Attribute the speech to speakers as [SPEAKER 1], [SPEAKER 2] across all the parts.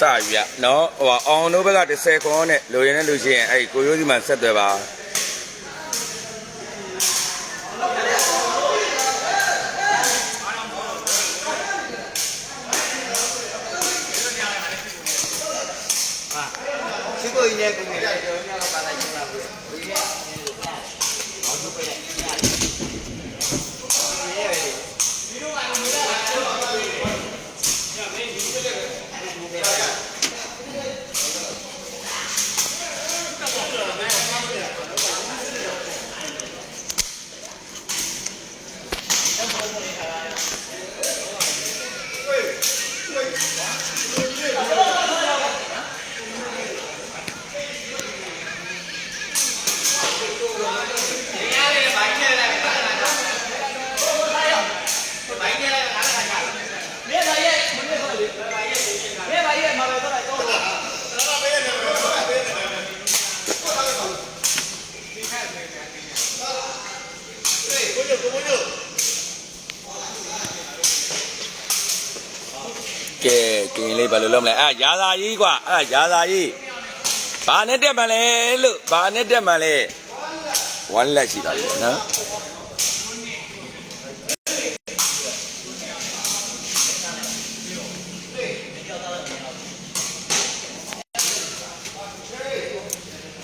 [SPEAKER 1] စပြီဗျနော်ဟိုအောင်တို့ဘက်က30ခွန်နဲ့လိုရင်းနဲ့လူရှိရင်အဲ့ကိုရိုးစီမှာဆက်သွယ်ပါကဲကင်း လေးဘယ်လိုလုပ်မလဲအဲ့ရာသာကြီးကွာအဲ့ရာသာကြီးဘာနဲ့တက်မှန်လဲလို့ဘာနဲ့တက်မှန်လဲဝမ်းလက်ရှိတာလေနော်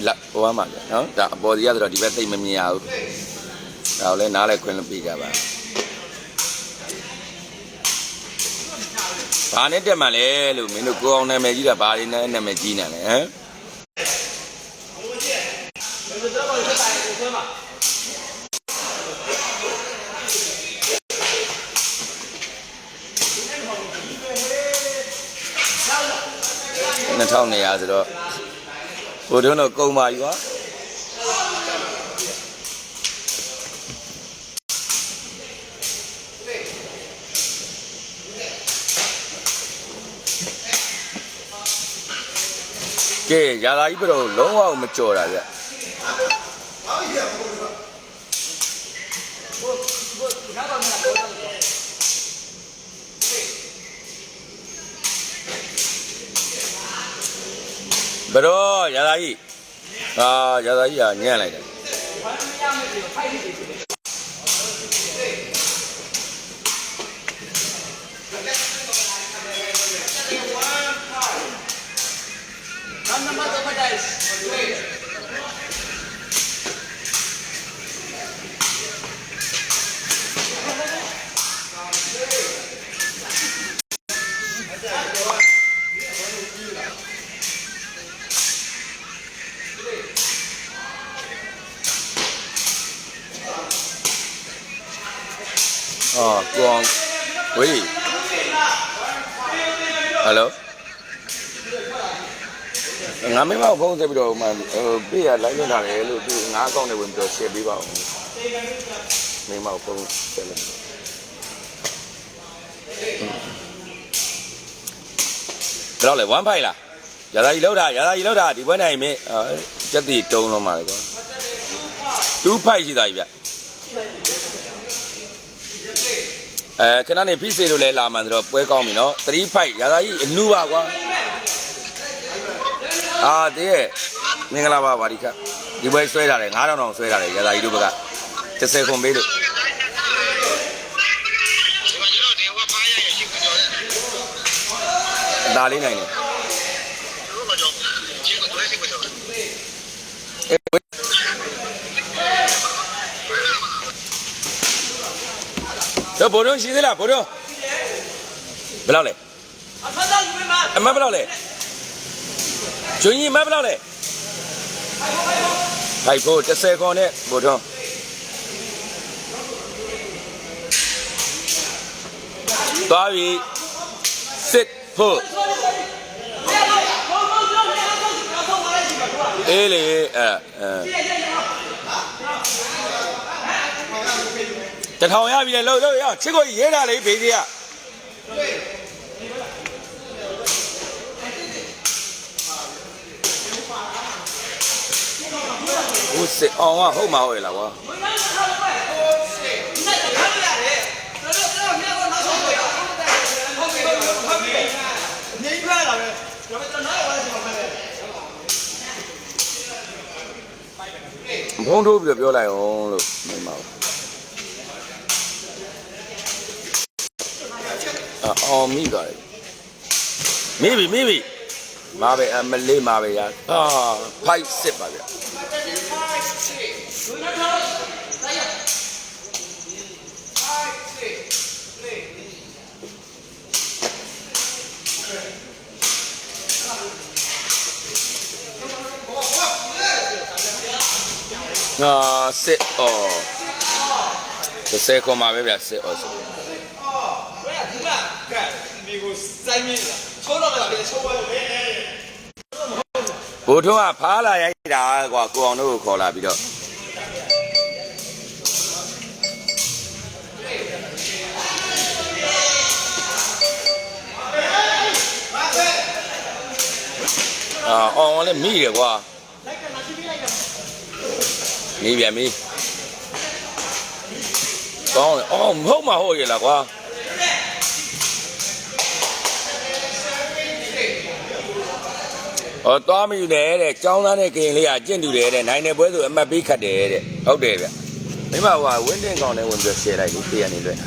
[SPEAKER 1] လက်ဟိုမှာဗျနော်ဒါအပေါ်စီရဆိုတော့ဒီဘက်သိမ့်မမြင်ရဘူးဒါကိုလည်းနားလဲခွင့်လို့ပြကြပါ ဘာနဲ့တက်မှန်လဲလို့မင်းတို့ကိုအောင်နာမည်ကြီးတာဘာတွေနဲ့နာမည်ကြီးနေလဲဟမ်2200ဆိုတော့ဘို့တုံးတော့ကုံပါယူဟာ ကဲရာသာကြီးပြတော့လုံးဝမကြော်တာဗျဘရောရာသာကြီးအာရာသာကြီးကညံ့လိုက်တယ် အော်ကိုအောင်ဝေးဟယ်လို ငါမင်းမဖုန်းဆက်ပြီးတော့ဟိုပေးရလိုက်လွတ်လာတယ်လို့သူငါအကောင့်နဲ့ဝင်ပြီးတော့ share ပေးပါအောင်မင်းမဖုန်းဆက်လိုက်တော့လေ1 5လားရာသာကြီးလောက်တာရာသာကြီးလောက်တာဒီဘက်နိုင်မင်းစက်တီတုံးလုံးပါလေကွာ2 5ရှိသားကြီးဗျအဲခဏနေဖိစေလို့လဲလာမှန်ဆိုတော့ပွဲကောင်းပြီနော်3 5ရာသာကြီးအနူပါကွာ အာတည်းရဲ့မင်္ဂလာပါဗာဒီခဒီပွဲဆွဲတာလေ9000တောင်ဆွဲတာလေရာသာကြီးတို့ဘက်က30ခွန်ပေးလို့ဒါလေးနိုင်တယ်တော့ဘိုးတို့ရှိသေးလားဘိုးတို့ဘယ်လောက်လဲအမဘယ်လောက်လဲ ကျွင်းကြီးမဘယ်လောက်လဲဟိုက်ဖို့30ခွန်နဲ့ဘိုးတို့သွားပြီစစ်ဖို့အေးလေအဲအဲတထောင်ရပြီလေလှုပ်လှုပ်ရချစ်ကိုရေးတာလေဘေးကြီးက ဟိုစစ်အောင်ကဟုတ်မှာဟုတ်ရလားကွာ
[SPEAKER 2] ငိမ့်ဖက်လာပဲကျွန်တော်ကျွန်တော်ဝါစီမှာဖက်တယ်
[SPEAKER 1] ဘုံထိုးပြီးတော့ပြောလိုက်အောင်လို့နေမှာပါအအောင်မိသွားတယ်မိပြီမိပြီမာပဲအမလေးမာပဲရအာဖိုက်စစ်ပါဗျာ ငါစစ်အော်တစ်ဆယ်ခေါ်မှာပဲဗျာစစ်အော်ဆို
[SPEAKER 2] ဘယ်ကဒီကကဲဒီကိုစိုင်းမြင့်လာချိုးတော့လာတယ်ချိုးသွားတယ်
[SPEAKER 1] ဘိုးထွန်းကဖားလာရိုက်တာကွာကိုအောင်တို့ကိုခေါ်လာပြီးတော့အာအောင်လည်းမိတယ်ကွာမိပြန်ပြီကောင်းတယ်အော်မဟုတ်မဟုတ်ရလားကွာ ဟောသွားမိတယ်တဲ့ចောင်းသားနဲ့ကရင်လေးကကျင့်တူတယ်တဲ့နိုင်တဲ့ပွဲဆိုအမှတ်ပေးခတ်တယ်တဲ့ဟုတ်တယ်ဗျမိမဟိုဝင်းတင်ကောင်နဲ့ဝင်ပြီးရှယ်လိုက်လို့တရားနေလွဲ့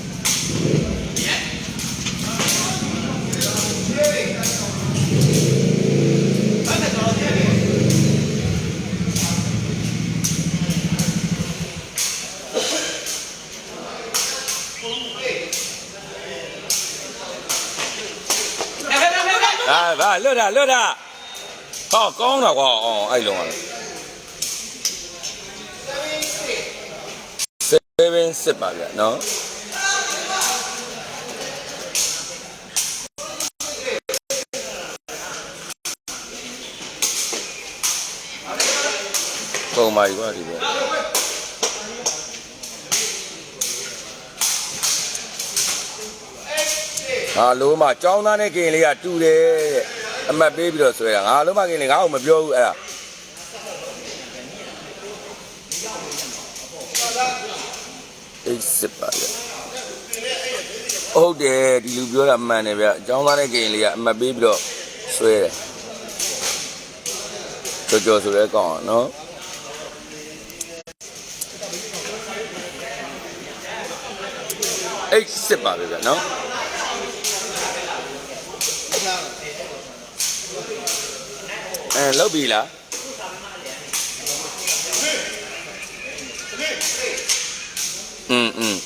[SPEAKER 1] အာဗာလွတ်တာလွတ်တာ ဟောကောင်းတာကွာအော်အဲ့လုံးက7 6ပါဗျာနော်ပုံပါကြီးကွာဒီပေါ့ငါလုံးမចောင်းသားနဲ့ကင်လေးကတူတယ်တဲ့ အမှတ်ပေးပြီးတော့ဆွဲတာငါလုံးမကင်းလေငါ့ကိုမပြောဘူးအဲ့ဒါအိတ်စစ်ပါလေဟုတ်တယ်ဒီလူပြောတာမှန်တယ်ဗျအကြောင်းသားတဲ့ကိန်းလေးကအမှတ်ပေးပြီးတော့ဆွဲတယ်ကြော်ကြော်ဆိုရဲကောင်းအောင်နော်အိတ်စစ်ပါပဲဗျနော် အဲလောက်ပြီလားอืมอืม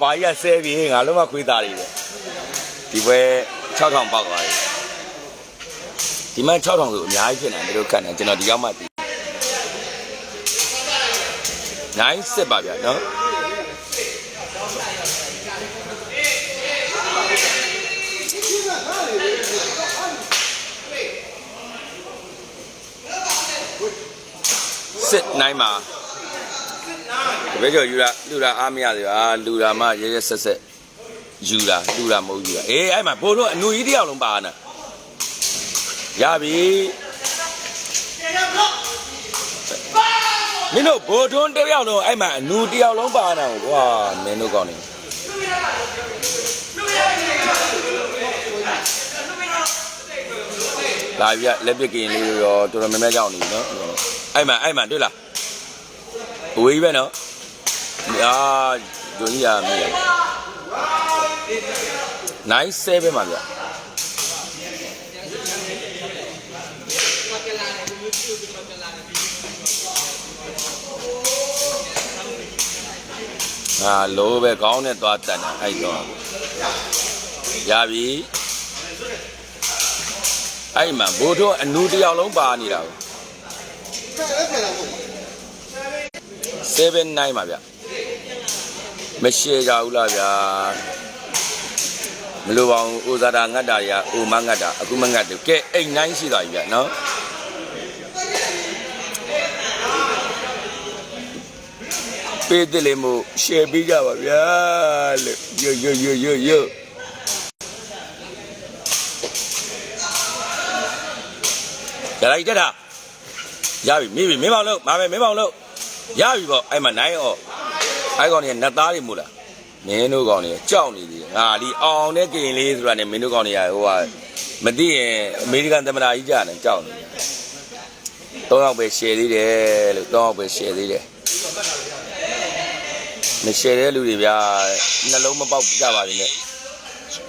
[SPEAKER 1] ဘာကြီးကဆဲပြီငါလုံးမခွေးသားတွေပဲဒီဘွဲ6000ပေါက်သွားပြီဒီမှာ6000ဆိုအများကြီးဖြစ်နေတယ်တို့ခတ်နေကျွန်တော်ဒီရောက်မှသိနိုင်စစ်ပါဗျာနော်စစ်နိုင်မှာ တပည့်ကျော်ယူတာလူတာအားမရသေးပါလူတာမှရဲရဲဆက်ဆက်ယူတာလူတာမဟုတ်ယူတာအေးအဲ့မှာဘိုးတို့အနူကြီးတယောက်လုံးပါနာရပြီမင်းတို့ဘိုးထွန်းတယောက်လုံးအဲ့မှာအနူတယောက်လုံးပါနာကိုကွာမင်းတို့ကောင်းနေလာပြလက်ပစ်ကင်လေးရောတော်တော်များများကြောက်နေပြီနော်အဲ့မှာအဲ့မှာတွေ့လား အဝေးကြီးပဲနော်အာဂျွန်ကြီးရမိရနိုင်7ပဲမှာဗျအာလိုပဲခေါင်းနဲ့သွားတန်တာအဲ့တော့ရပြီအဲ့မှာဘိုးတို့အနူတယောက်လုံးပါနေတာကို 7 9ပါဗျမရှိကြဘူးလားဗျာလိုပါဘူးအိုဇာတာငတ်တာတွေကအိုမငတ်တာအခုမငတ်တယ်ကဲအိမ်နိုင်ရှိသွားပြီဗျနော်ပေးတယ်လေမို့ share ပေးကြပါဗျာလို့ယိုယိုယိုယိုယိုရလိုက်တက်တာရပြီမိပြီမင်းမောင်လို့မာပဲမင်းမောင်လို့ ရပြီပေါ့အဲ့မှာနိုင်အော့အဲ့ကောင်ကြီးနတ်သားတွေမို့လားမင်းတို့ကောင်တွေကြောက်နေသေးတယ်ငါလီအောင်တဲ့ကိရင်လေးဆိုတာနဲ့မင်းတို့ကောင်တွေကဟိုဟာမသိရင်အမေရိကန်သမ္မတကြီးကြာနေကြောက်နေတယ်သုံးယောက်ပဲ share သေးတယ်လို့သုံးယောက်ပဲ share သေးတယ်မ share တဲ့လူတွေဗျာနှလုံးမပေါက်ကြပါဘူးနဲ့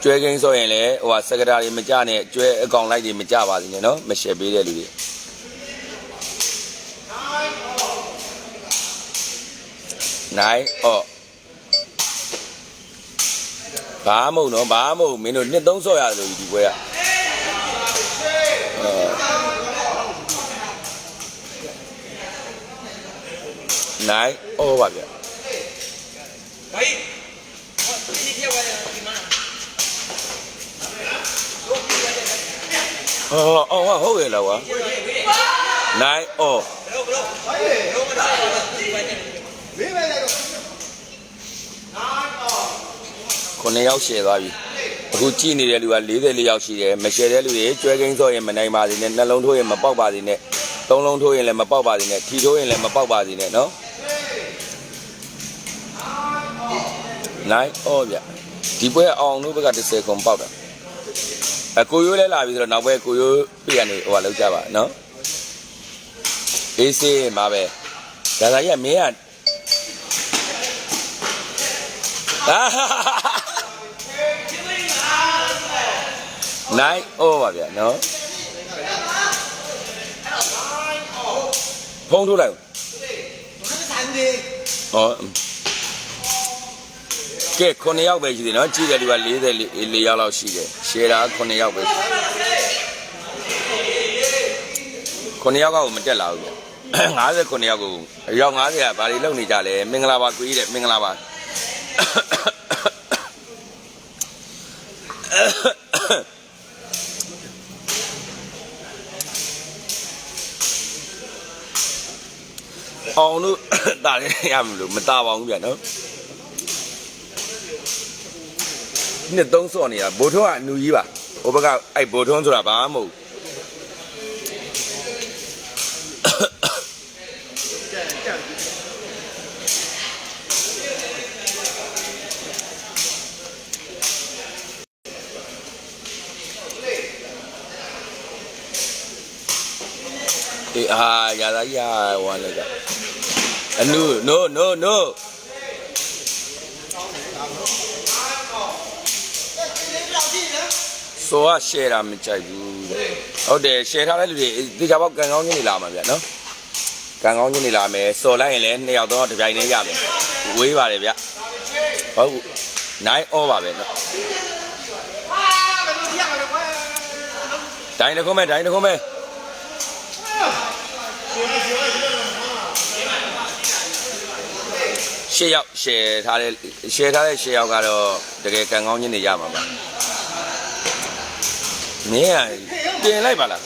[SPEAKER 1] ကျွဲကင်းဆိုရင်လည်းဟိုဟာစကတာတွေမကြနဲ့ကျွဲအကောင်လိုက်တွေမကြပါဘူးနဲ့နော်မ share ပေးတဲ့လူတွေ နိုင်အော့ဘာမုံနော်ဘာမုံမင်းတို့နှစ်သုံးဆော့ရတယ်လို့ဒီပွဲကနိုင်အော်ပါဗျာ
[SPEAKER 2] ဟိုင်းဒီပြောရတယ်ဒီမှာ
[SPEAKER 1] အော်အော်ဟုတ်ရဲ့လားကွာနိုင်အော်
[SPEAKER 2] ဘလို့ဘလို့ဟိုင်းဘလို့မတား
[SPEAKER 1] ဘူး 9ယောက်ရှယ်သွားပြီအခုကြည့်နေတဲ့လူက44ယောက်ရှိတယ်မရှယ်တဲ့လူတွေကျွဲကိန်းစော့ရင်မနိုင်ပါသေးနဲ့နှလုံးထိုးရင်မပေါက်ပါသေးနဲ့သုံးလုံးထိုးရင်လည်းမပေါက်ပါသေးနဲ့ထီထိုးရင်လည်းမပေါက်ပါသေးနဲ့နော်နိုင်ဩဗျဒီပွဲအောင်တို့ဘက်က30ခုပေါက်တာအကိုရိုးလဲလာပြီဆိုတော့နောက်ပွဲကိုရိုးပြကနေဟိုကလောက်ကြပါနော်အေးစေးမှာပဲဒါသာကြီးကမင်းက Ah! 9 over ပါဗျာနော်ဖုံးထုတ်လိုက်ဟောကဲ9ယောက်ပဲရှိသေးတယ်နော်ကြည့်တယ်ဒီက44 4ယောက်လောက်ရှိတယ်ရှယ်တာ9ယောက်ပဲရှိ9ယောက်ကမတက်လာဘူးဗျာ59ယောက်ကိုအယောက်90ကဘာတွေလုပ်နေကြလဲမင်္ဂလာပါကိုကြီးတဲ့မင်္ဂလာပါ အောင်တို့တာရရမလို့မတာပါဘူးဗျနော်နှစ်သုံးစော့နေတာဘိုးထွန်းကအနူကြီးပါဟိုဘက်ကအဲ့ဘိုးထွန်းဆိုတာဘာမှမဟုတ်အေးအာရတာရဟိုလည်းက အနု no no no ဆိုက share တာမကြိုက်ဘူးတဲ့ဟုတ်တယ် share ထားတဲ့လူတွေဒီကြပေါက်ကန်ကောင်းချင်းနေလာမှာဗျနော်ကန်ကောင်းချင်းနေလာမယ်စော်လိုက်ရင်လည်းနှစ်ယောက်တော့တစ်ပြိုင်တည်းရမယ်ဝေးပါတယ်ဗျဟုတ်နိုင် all ပါပဲနော်
[SPEAKER 2] အာဘယ်လိုပြရမလဲကွာ
[SPEAKER 1] ဒိုင်းတစ်ခုမဲ့ဒိုင်းတစ်ခုမဲ့ ရှေ့ရောက်ရှယ်ထားတဲ့ရှယ်ထားတဲ့ရှယ်ရောက်ကတော့တကယ်ကံကောင်းခြင်းတွေရမှာပါမင်းကပြင်လိုက်ပါလား